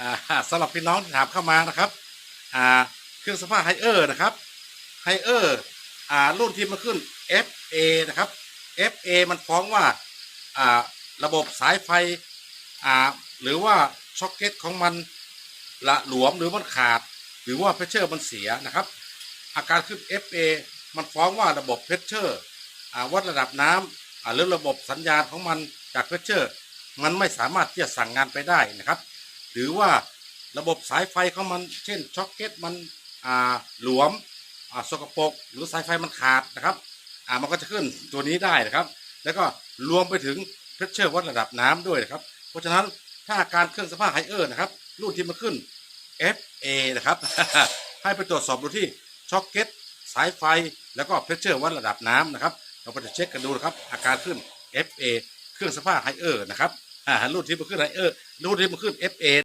อ่าสำหรับพี่น้องที่ถามเข้ามานะครับอ่าเครื่องซักผ้าไฮเออร์นะครับไฮเออร์อ่ารุ่นที่มาขึ้น FA นะครับ FA มันฟ้องว่าอ่าระบบสายไฟอ่าหรือว่าช็อคเก็ตของมันละหลวมหรือมันขาด หรือว่าเพชเชอร์มันเสียนะครับ อาการขึ้น FA มันฟ้องว่าระบบเพชเชอร์วัดระดับน้ำหรือระบบสัญญาณของมันจากเพชเชอร์ มันไม่สามารถที่จะสั่งงานไปได้นะครับ หรือว่าระบบสายไฟของมัน เช่นช็อคเก็ตมันอ่าหลวมอ่าสกปรกหรือสายไฟมันขาดนะครับอ่ามันก็จะขึ้นตัวนี้ได้นะครับ แล้วก็รวมไปถึงเพชเชอร์วัดระดับน้ำด้วยนะครับ เพราะฉะนั้นถ้าการเครื่องสภาพไฮเออร์นะครับ รุ่นที่มาขึ้น FA นะครับ ให้ไปตรวจสอบดูที่ช็อคเก็ตสายไฟแล้วก็เพชเชอร์วัดระดับน้ำนะครับ เราก็จะเช็คกันดูนะครับ อาการขึ้น FA เครื่องสภาพไฮเออร์นะครับอ่ารุ่นที่มาขึ้นไฮเออร์รุ่นที่มาขึ้น FA